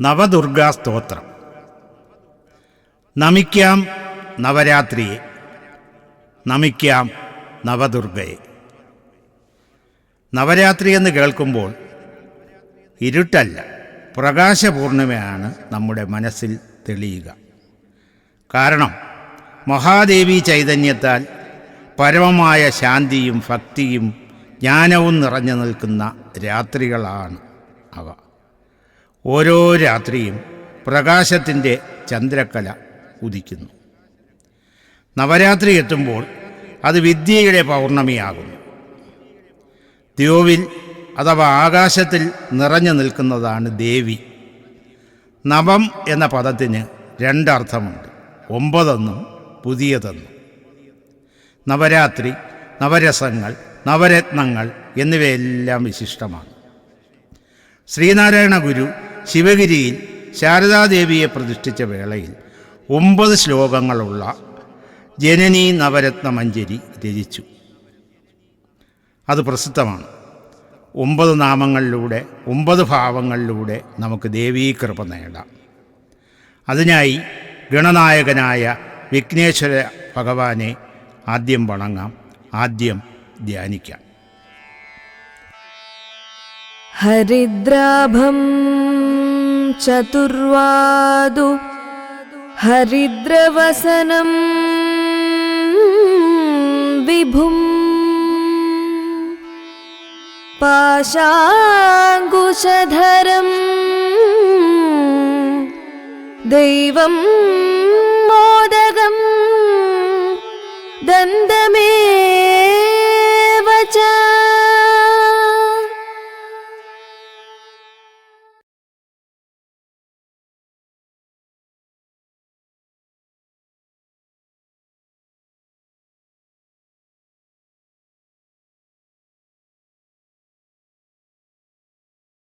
നവദുർഗാ സ്തോത്രം. നമിക്കാം നവരാത്രിയെ. നമിക്കാം നവദുർഗയെ. നവരാത്രി എന്ന് കേൾക്കുമ്പോൾ ഇരുട്ടല്ല പ്രകാശപൂർണിമയാണ് നമ്മുടെ മനസ്സിൽ തെളിയുക. കാരണം മഹാദേവി ചൈതന്യത്താൽ പരമമായ ശാന്തിയും ഭക്തിയും ജ്ഞാനവും നിറഞ്ഞു നിൽക്കുന്ന രാത്രികളാണ് അവ. ഓരോ രാത്രിയും പ്രകാശത്തിന്റെ ചന്ദ്രക്കല ഉദിക്കുന്നു. നവരാത്രി എത്തുമ്പോൾ അത് വിദ്യയുടെ പൗർണമിയാകുന്നു. ദ്യോവിൽ അഥവാ ആകാശത്തിൽ നിറഞ്ഞു നിൽക്കുന്നതാണ് ദേവി. നവം എന്ന പദത്തിന് രണ്ടർത്ഥമുണ്ട്. ഒമ്പതെന്നും പുതിയതെന്നും. നവരാത്രി നവരസങ്ങൾ നവരത്നങ്ങൾ എന്നിവയെല്ലാം വിശിഷ്ടമാണ്. ശ്രീനാരായണ ഗുരു ശിവഗിരിയിൽ ശാരദാദേവിയെ പ്രതിഷ്ഠിച്ച വേളയിൽ ഒമ്പത് ശ്ലോകങ്ങളുള്ള ജനനി നവരത്ന മഞ്ജരി രചിച്ചു. അത് പ്രസിദ്ധമാണ്. ഒമ്പത് നാമങ്ങളിലൂടെ ഒമ്പത് ഭാവങ്ങളിലൂടെ നമുക്ക് ദേവീകൃപ നേടാം. അതിനായി ഗണനായകനായ വിഘ്നേശ്വര ഭഗവാനെ ആദ്യം വണങ്ങാം ആദ്യം ധ്യാനിക്കാം. ഹരിദ്രാഭം चतुर्वादु हरिद्रवसनं विभुम् पाशाङ्कुशधरम् दैवं